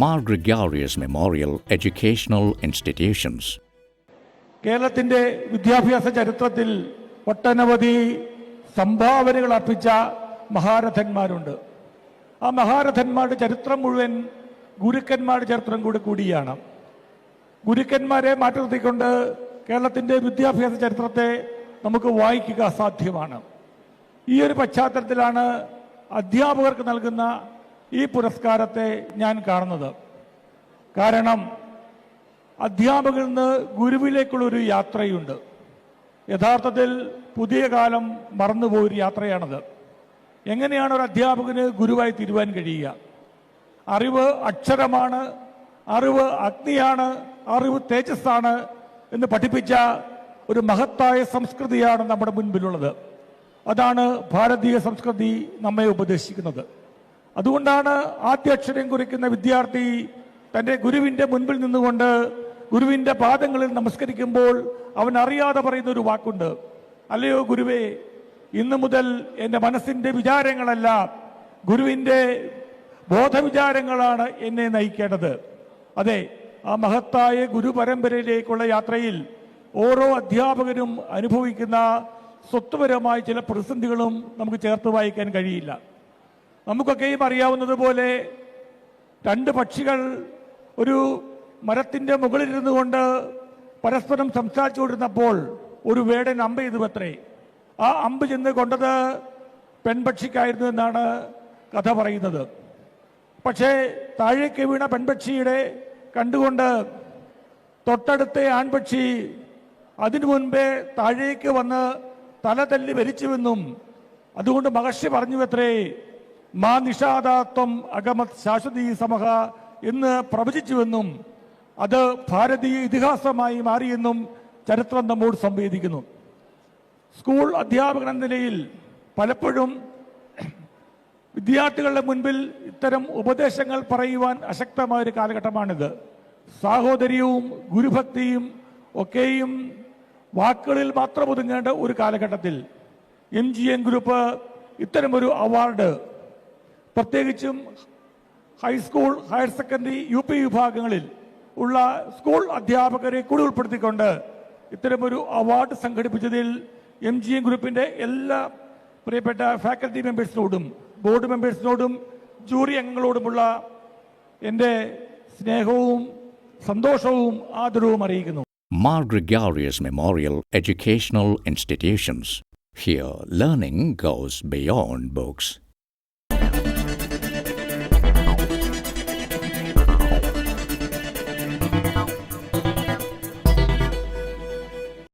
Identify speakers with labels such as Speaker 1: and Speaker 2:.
Speaker 1: Mar Gregorios memorial educational institutions
Speaker 2: കേരളത്തിന്റെ വിദ്യാഭ്യാസ ചരിത്രത്തിൽ ഒട്ടനവധി സംഭാവനകൾ അർപ്പിച്ച മഹാരഥന്മാരുണ്ട്. ആ മഹാരഥന്മാരുടെ ചരിത്രം മുഴുവൻ ഗുരുക്കന്മാരുടെ ചരിത്രം കൂടി കൂടിയാണ്. ഗുരുക്കന്മാരെ മാറ്റി നിർത്തിക്കൊണ്ട് കേരളത്തിന്റെ വിദ്യാഭ്യാസ ചരിത്രത്തെ നമുക്ക് വായിക്കുക അസാധ്യമാണ്. ഈ ഒരു പശ്ചാത്തലത്തിലാണ് അധ്യാപകർക്ക് നൽകുന്ന ഈ പുരസ്കാരത്തെ ഞാൻ കാണുന്നത്. കാരണം അധ്യാപകരിൽ നിന്ന് ഗുരുവിലേക്കുള്ള ഒരു യാത്രയുണ്ട്. യഥാർത്ഥത്തിൽ പുതിയ കാലം മറന്നുപോയൊരു യാത്രയാണത്. എങ്ങനെയാണ് ഒരു അധ്യാപകന് ഗുരുവായി തീരുവാൻ കഴിയുക? അറിവ് അക്ഷരമാണ് അറിവ് അഗ്നിയാണ് അറിവ് തേജസ്സാണ് എന്ന് പഠിപ്പിച്ച ഒരു മഹത്തായ സംസ്കൃതിയാണ് നമ്മുടെ മുൻപിലുള്ളത്. അതാണ് ഭാരതീയ സംസ്കൃതി നമ്മെ ഉപദേശിക്കുന്നത്. അതുകൊണ്ടാണ് ആദ്യ അക്ഷരം കുറിക്കുന്ന വിദ്യാർത്ഥി തന്റെ ഗുരുവിന്റെ മുൻപിൽ നിന്നുകൊണ്ട് ഗുരുവിന്റെ പാദങ്ങളിൽ നമസ്കരിക്കുമ്പോൾ അവൻ അറിയാതെ പറയുന്ന ഒരു വാക്കുണ്ട്. അല്ലയോ ഗുരുവേ ഇന്നു മുതൽ എന്റെ മനസ്സിന്റെ വിചാരങ്ങളല്ല ഗുരുവിന്റെ ബോധവിചാരങ്ങളാണ് എന്നെ നയിക്കേണ്ടത്. അതെ ആ മഹത്തായ ഗുരുപരമ്പരയിലേക്കുള്ള യാത്രയിൽ ഓരോ അധ്യാപകരും അനുഭവിക്കുന്ന സ്വത്വപരമായ ചില പ്രതിസന്ധികളും നമുക്ക് ചേർത്ത് വായിക്കാൻ കഴിയില്ല. നമുക്കൊക്കെയും അറിയാവുന്നതുപോലെ രണ്ട് പക്ഷികൾ ഒരു മരത്തിന്റെ മുകളിലിരുന്നു കൊണ്ട് പരസ്പരം സംസാരിച്ചുകൊണ്ടിരുന്നപ്പോൾ ഒരു വേടൻ അമ്പ് ചെയ്തു അത്രേ ആ അമ്പ് ചെന്ന് കൊണ്ടത് പെൺപക്ഷിക്കായിരുന്നു എന്നാണ് കഥ പറയുന്നത്. പക്ഷേ താഴേക്ക് വീണ പെൺപക്ഷിയുടെ കണ്ടുകൊണ്ട് തൊട്ടടുത്ത ആൺപക്ഷി അതിനു മുൻപേ താഴേക്ക് വന്ന് തല തല്ലി മരിച്ചുവെന്നും അതുകൊണ്ട് മഹർഷി പറഞ്ഞു അത്രേ മാ നിഷാദാത്വം അഗമത് ശാശ്വതീ സമഹ എന്ന് പ്രവചിച്ചുവെന്നും അത് ഭാരതീയ ഇതിഹാസമായി മാറിയെന്നും ചരിത്രം നമ്മോട് സംവേദിക്കുന്നു. സ്കൂൾ അധ്യാപകൻ എന്ന നിലയിൽ പലപ്പോഴും വിദ്യാർത്ഥികളുടെ മുൻപിൽ ഇത്തരം ഉപദേശങ്ങൾ പറയുവാൻ അശക്തമായ ഒരു കാലഘട്ടമാണിത്. സാഹോദര്യവും ഗുരുഭക്തിയും ഒക്കെയും വാക്കുകളിൽ മാത്രം ഒതുങ്ങേണ്ട ഒരു കാലഘട്ടത്തിൽ എം ജി എൻ ഗ്രൂപ്പ് ഇത്തരമൊരു അവാർഡ് പ്രത്യേകിച്ചും high school higher secondary U P വിഭാഗങ്ങളിൽ ഉള്ള സ്കൂൾ അധ്യാപകരെ കൂടി ഉൾപ്പെടുത്തിക്കൊണ്ട് ഇത്തരമൊരു അവാർഡ് സംഘടിപ്പിച്ചതിൽ എം ജി എം ഗ്രൂപ്പിന്റെ എല്ലാ പ്രിയപ്പെട്ട ഫാക്കൽറ്റി മെമ്പേഴ്സിനോടും ബോർഡ് മെമ്പേഴ്സിനോടും ജൂറി അംഗങ്ങളോടുമുള്ള എന്റെ സ്നേഹവും സന്തോഷവും ആദരവും അറിയിക്കുന്നു
Speaker 1: Margaret Gregorius Memorial Educational Institutions. Here, learning goes beyond books.